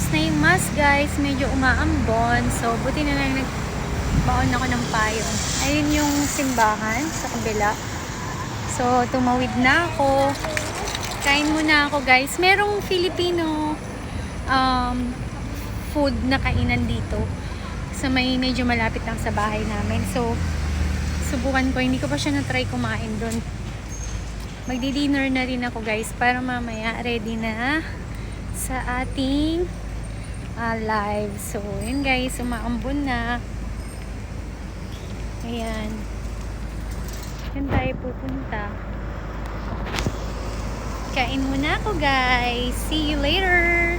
Tapos na yung mask guys, medyo umaambon. So, buti na lang nagbaon ako ng payong. Ayun yung simbahan sa kabila. So, tumawid na ako. Kain muna ako guys. Merong Filipino um, food na kainan dito. Sa may medyo malapit lang sa bahay namin. So, subukan ko. Hindi ko pa siya na-try kumain doon. Magdi-dinner na rin ako guys para mamaya ready na sa ating ah, live. So, yun guys, umaambon na. Ayan. Yan tayo pupunta. Kain muna ako guys. See you later!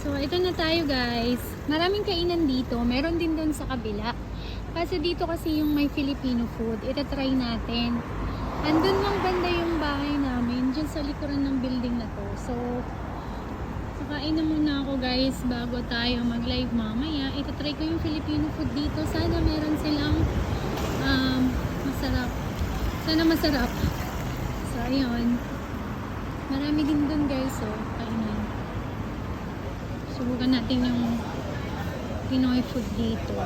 So, ito na tayo guys. Maraming kainan dito. Meron din doon sa kabila. Kasi dito kasi yung may Filipino food. Ito try natin. Andun lang banda yung bahay namin. Diyan sa likuran ng building na kakain na muna ako guys bago tayo mag-live mamaya. Ito try ko yung Filipino food dito. Sana meron silang um, masarap. Sana masarap. So, ayun. Marami din doon guys. So, kainan. Subukan natin yung Pinoy food dito.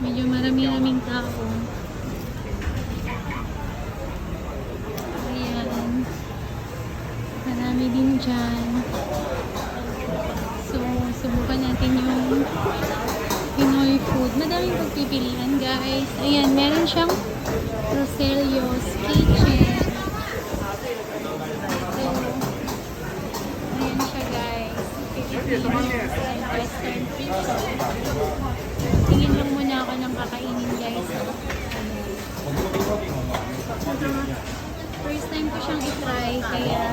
Medyo marami-raming tao. Ayan. Marami din dyan. So, subukan natin yung Pinoy food. Madaming pagpipilian, guys. Ayan, meron siyang Roselio's Kitchen. Ayan siya, guys. Pilipinas and Western. Tingin lang muna ako ng kakainin, guys. Ayan. First time ko siyang i-try, kaya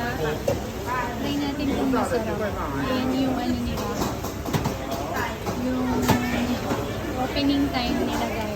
try natin kung masarap. Ayan yung ano nila. Yung opening time nila, guys.